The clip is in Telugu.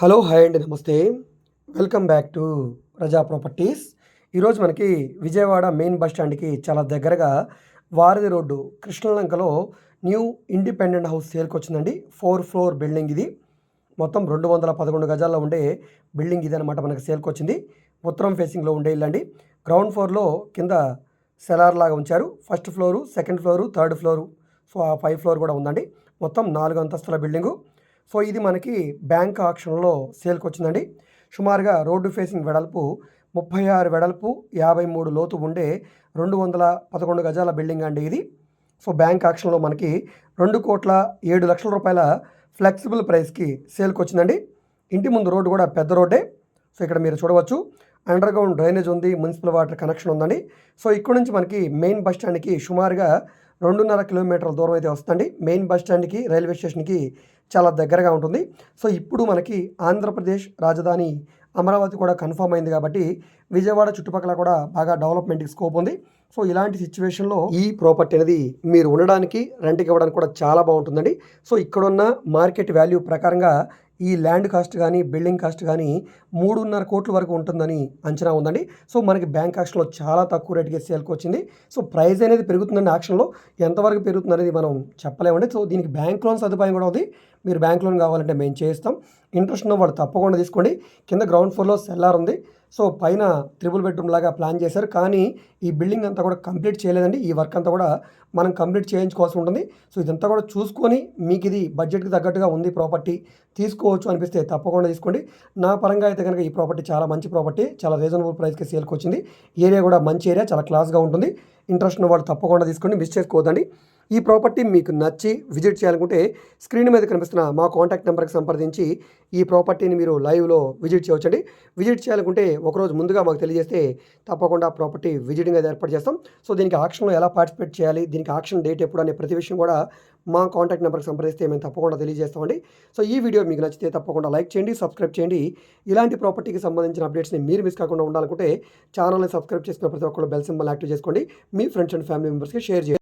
హలో హాయ్ అండి నమస్తే. Welcome back to Praja properties. ఈరోజు మనకి విజయవాడ మెయిన్ బస్ స్టాండ్కి చాలా దగ్గరగా వారధి రోడ్డు కృష్ణలంకలో న్యూ ఇండిపెండెంట్ హౌస్ సేల్కి వచ్చిందండి ఫోర్ ఫ్లోర్ బిల్డింగ్ ఇది. మొత్తం రెండు వందల పదకొండు గజాల్లో ఉండే బిల్డింగ్ ఇది అనమాట మనకి సేల్కి వచ్చింది ఉత్తరం ఫేసింగ్లో ఉండే ఇల్లండి గ్రౌండ్ ఫ్లోర్లో కింద సెలార్ లాగా ఉంచారు. First floor second floor third floor so ఆ ఫైవ్ ఫ్లోర్ కూడా ఉందండి. మొత్తం నాలుగు అంతస్తుల బిల్డింగు. సో ఇది మనకి బ్యాంక్ ఆక్షన్లో సేల్కి వచ్చిందండి సుమారుగా రోడ్డు ఫేసింగ్ వెడల్పు ముప్పై ఆరు వెడల్పు యాభై మూడు లోతు ఉండే రెండు వందల పదకొండు గజాల బిల్డింగ్ అండి ఇది. సో బ్యాంక్ ఆక్షన్లో మనకి రెండు కోట్ల ఏడు లక్షల రూపాయల ఫ్లెక్సిబుల్ ప్రైస్కి సేల్కి వచ్చిందండి ఇంటి ముందు రోడ్డు కూడా పెద్ద రోడ్డే. సో ఇక్కడ మీరు చూడవచ్చు. అండర్ గ్రౌండ్ డ్రైనేజ్ ఉంది మున్సిపల్ వాటర్ కనెక్షన్ ఉందండి. సో ఇక్కడ నుంచి మనకి మెయిన్ బస్ స్టాండ్కి సుమారుగా రెండున్నర కిలోమీటర్ల దూరం అయితే వస్తుందండి. మెయిన్ బస్ స్టాండ్కి రైల్వే స్టేషన్కి చాలా దగ్గరగా ఉంటుంది. సో ఇప్పుడు మనకి ఆంధ్రప్రదేశ్ రాజధాని అమరావతి కూడా కన్ఫర్మ్ అయింది కాబట్టి విజయవాడ చుట్టుపక్కల కూడా బాగా డెవలప్మెంట్కి స్కోప్ ఉంది. సో ఇలాంటి సిచ్యువేషన్లో ఈ ప్రాపర్టీ అనేది మీరు ఉండడానికి రెంట్కి ఇవ్వడానికి కూడా చాలా బాగుంటుందండి. సో ఇక్కడున్న మార్కెట్ వాల్యూ ప్రకారంగా ఈ ల్యాండ్ కాస్ట్ కానీ బిల్డింగ్ కాస్ట్ కానీ మూడున్నర కోట్ల వరకు ఉంటుందని అంచనా ఉందండి. సో మనకి బ్యాంక్ ఆక్షన్లో చాలా తక్కువ రేటుకి సేల్కి వచ్చింది. సో ప్రైస్ అనేది పెరుగుతుందండి ఆక్షన్లో. ఎంతవరకు పెరుగుతుంది అనేది మనం చెప్పలేమండి. సో దీనికి బ్యాంక్ లోన్ సదుపాయం కూడా ఉంది. మీరు బ్యాంక్ లోన్ కావాలంటే మేము చేస్తాం ఇంట్రెస్ట్ ఉన్న వాళ్ళు తప్పకుండా తీసుకోండి. కింద గ్రౌండ్ ఫ్లోర్లో సెల్లార్ ఉంది. సో పైన త్రిబుల్ బెడ్రూమ్ లాగా ప్లాన్ చేశారు. కానీ ఈ బిల్డింగ్ అంతా కూడా కంప్లీట్ చేయలేదండి. ఈ వర్క్ అంతా కూడా మనం కంప్లీట్ చేయించుకోవాల్సి ఉంటుంది. సో ఇదంతా కూడా చూసుకొని మీకు ఇది బడ్జెట్కి తగ్గట్టుగా ఉంది ప్రాపర్టీ తీసుకోవచ్చు అనిపిస్తే తప్పకుండా తీసుకోండి. నా పరంగా అయితే కనుక ఈ ప్రాపర్టీ చాలా మంచి ప్రాపర్టీ చాలా రీజనబుల్ ప్రైస్కి సేల్కి వచ్చింది. ఏరియా కూడా మంచి ఏరియా చాలా క్లాస్గా ఉంటుంది. ఇంట్రెస్ట్ ఉన్న వాళ్ళు తప్పకుండా తీసుకోండి. మిస్ చేసుకోవద్దండి. ఈ ప్రాపర్టీ మీకు నచ్చి విజిట్ చేయాలనుకుంటే స్క్రీన్ మీద కనిపిస్తున్న మా కాంటాక్ట్ నెంబర్కి సంప్రదించి ఈ ప్రాపర్టీని మీరు లైవ్లో విజిట్ చేయవచ్చండి. విజిట్ చేయాలనుకుంటే ఒకరోజు ముందుగా మాకు తెలియజేస్తే తప్పకుండా ప్రాపర్టీ విజిటింగ్ అది ఏర్పాటు చేస్తాం. సో దీనికి ఆక్షన్లో ఎలా పార్టిసిపేట్ చేయాలి దీనికి ఆక్షన్ డేట్ ఎప్పుడు అనే ప్రతి విషయం కూడా మా కాంటాక్ట్ నెంబర్కి సంప్రదిస్తే మేము తప్పకుండా తెలియజేస్తామండి. సో ఈ వీడియో మీకు నచ్చితే తప్పకుండా లైక్ చేయండి సబ్స్క్రైబ్ చేయండి. ఇలాంటి ప్రాపర్టీకి సంబంధించిన అప్డేట్స్ని మీరు మిస్ కాకుండా ఉండాలనుకుంటే ఛానల్ని సబ్స్క్రైబ్ చేసిన ప్రతి ఒక్కరు బెల్ సింబల్ యాక్టివ్ చేసుకోండి. మీ ఫ్రెండ్స్ అండ్ ఫ్యామిలీ మెంబర్స్కి షేర్ చేయండి.